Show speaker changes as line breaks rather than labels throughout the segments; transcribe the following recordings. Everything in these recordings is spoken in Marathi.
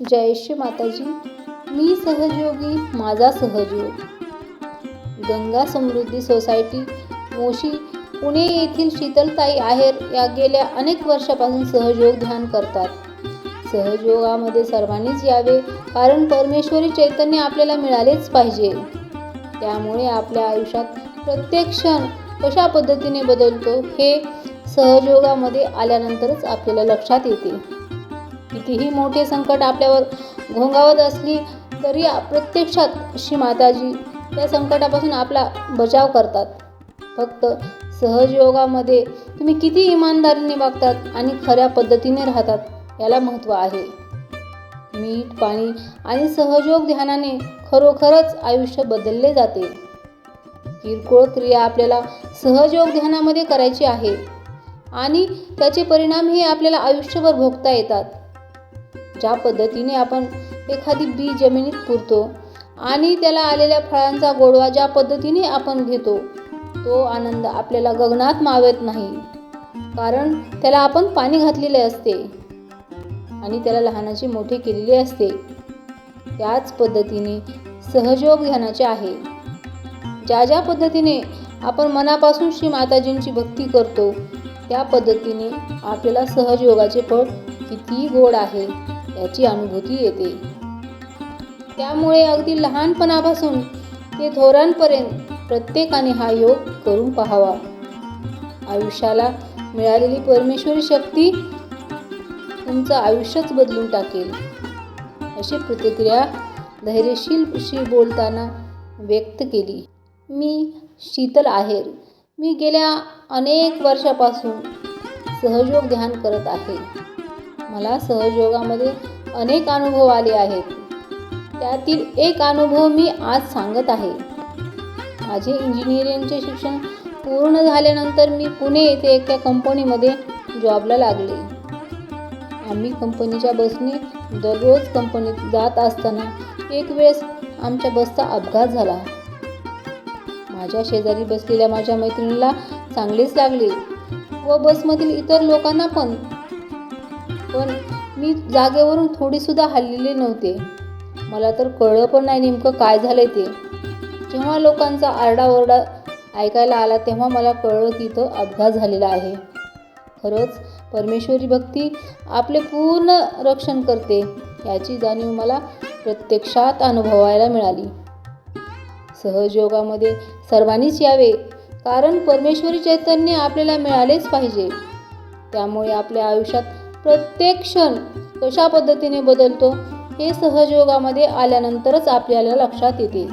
जय श्री माताजी. मी सहयोगी माझा सहयोग. गंगा समृद्धी सोसायटी मोशी पुणे येथील शीतलताई आहेर या गेल्या अनेक वर्षापासून सहयोग ध्यान करतात. सहयोगामध्ये सर्वांनीच यावे कारण परमेश्वरी चैतन्य आपल्याला मिळालेच पाहिजे. त्यामुळे आपल्या आयुष्यात प्रत्येक क्षण कशा पद्धतीने बदलतो हे सहयोगामध्ये आल्यानंतरच आपल्याला लक्षात येते. कितीही मोठे संकट आपल्यावर घोंगावत असली तरी प्रत्यक्षात श्री माताजी त्या संकटापासून आपला बचाव करतात. फक्त सहजयोगामध्ये तुम्ही किती इमानदारीने वागतात आणि खऱ्या पद्धतीने राहतात याला महत्त्व आहे. मीठ पाणी आणि सहयोग ध्यानाने खरोखरच आयुष्य बदलले जाते. किरकोळ क्रिया आपल्याला सहयोग ध्यानामध्ये करायची आहे आणि त्याचे परिणाम हे आपल्याला आयुष्यभर भोगता येतात. ज्या पद्धतीने आपण एखादी बी जमिनीत पुरतो आणि त्याला आलेल्या फळांचा गोडवा ज्या पद्धतीने आपण घेतो तो आनंद आपल्याला गगनात मावत नाही. कारण त्याला आपण पाणी घातलेले असते आणि त्याला लहानाची मोठे केलेले असते. त्याच पद्धतीने सहयोग ध्यानाचे आहे. ज्या ज्या पद्धतीने आपण मनापासून श्री माताजींची भक्ती करतो त्या पद्धतीने आपल्याला सहजयोगाचे फळ किती गोड आहे. याची अनुभूती येते. त्यामुळे अगदी लहानपणापासून ते थोरांपर्यंत प्रत्येकाने हा योग करून पाहावा. आयुष्याला मिळालेली परमेश्वरी शक्ती तुमचं आयुष्यच बदलून टाकेल. अशी प्रतिक्रिया धैर्यशीलशी बोलताना व्यक्त केली. मी शीतल आहेर. मी गेल्या अनेक वर्षापासून सहयोग ध्यान करत आहे. मला सहयोगामध्ये अनेक अनुभव आले आहेत. त्यातील एक अनुभव मी आज सांगत आहे. माझे इंजिनिअरिंगचे शिक्षण पूर्ण झाल्यानंतर मी पुणे येथे एका कंपनीमध्ये जॉबला लागले. आम्ही कंपनीच्या बसने दररोज कंपनीत जात असताना एक वेळेस आमच्या बसचा अपघात झाला. माझ्या शेजारी बसलेल्या माझ्या मैत्रिणीला चांगलेच लागले व बसमधील इतर लोकांना पण पण मी जागेवरून थोडीसुद्धा हललेले नव्हते. मला तर कळलं पण नाही नेमकं काय झालं ते. जेव्हा लोकांचा आरडाओरडा ऐकायला आला तेव्हा मला कळलं की इथं अपघात झालेला आहे. खरंच परमेश्वरी भक्ती आपले पूर्ण रक्षण करते याची जाणीव मला प्रत्यक्षात अनुभवायला मिळाली. सहजयोगामध्ये सर्वांनीच यावे कारण परमेश्वरी चैतन्य आपल्याला मिळालेच पाहिजे. त्यामुळे आपल्या आयुष्यात प्रत्येक क्षण कशा पद्धतीने बदलतो हे सहजयोगामध्ये आल्यानंतरच आपल्याला लक्षात येते.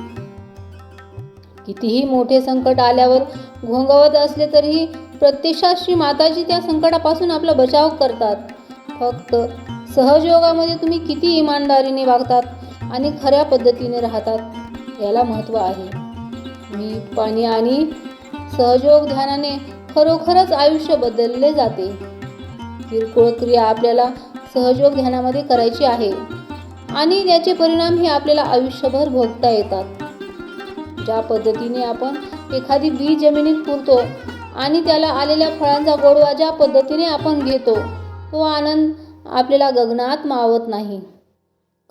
कितीही मोठे संकट आल्यावर घोंगावत असले तरीही प्रत्यक्षात श्री माताजी त्या संकटापासून आपला बचाव करतात. फक्त सहजयोगामध्ये तुम्ही किती इमानदारीने वागतात आणि खऱ्या पद्धतीने राहतात याला महत्त्व आहे. मी पाणी आणि सहयोग ध्यानाने खरोखरच आयुष्य बदलले जाते. किरकोळ क्रिया आपल्याला सहयोग ध्यानामध्ये करायची आहे. आणि याचे परिणाम हे आपल्याला आयुष्यभर भोगता येतात. ज्या पद्धतीने आपण एखादी बी जमिनीत पुरतो आणि त्याला आलेल्या फळांचा गोडवा ज्या पद्धतीने आपण घेतो तो आनंद आपल्याला गगनात मावत नाही.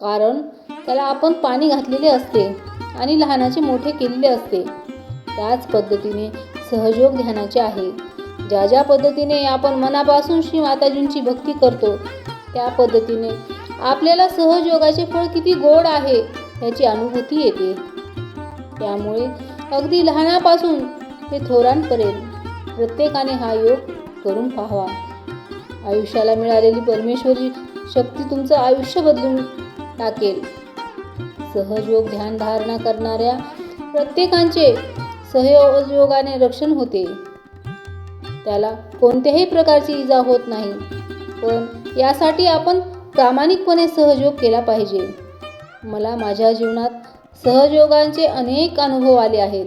कारण त्याला आपण पाणी घातलेले असते आणि लहानाचे मोठे केलेले असते. त्याच पद्धतीने सहयोग ध्यानाचे आहे. ज्या ज्या पद्धतीने आपण मनापासून श्री माताजींची भक्ती करतो त्या पद्धतीने आपल्याला सहजयोगाचे फळ किती गोड आहे याची अनुभूती येते. त्यामुळे अगदी लहानापासून ते थोरांपर्यंत प्रत्येकाने हा योग करून पाहावा. आयुष्याला मिळालेली परमेश्वरी शक्ती तुमचं आयुष्य बदलून टाकेल. सहयोग ध्यान धारणा करणाऱ्या प्रत्येकांचे सहयोगाने रक्षण होते. त्याला कोणत्याही प्रकारची इजा होत नाही. पण यासाठी आपण प्रामाणिकपणे सहयोग केला पाहिजे. मला माझ्या जीवनात सहयोगांचे अनेक अनुभव आले आहेत.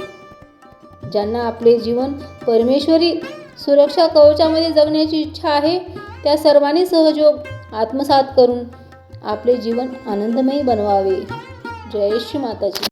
ज्यांना आपले जीवन परमेश्वरी सुरक्षा कवचामध्ये जगण्याची इच्छा आहे त्या सर्वांनी सहयोग आत्मसात करून आपले जीवन आनंदमयी बनवावे. जय श्री माताजी.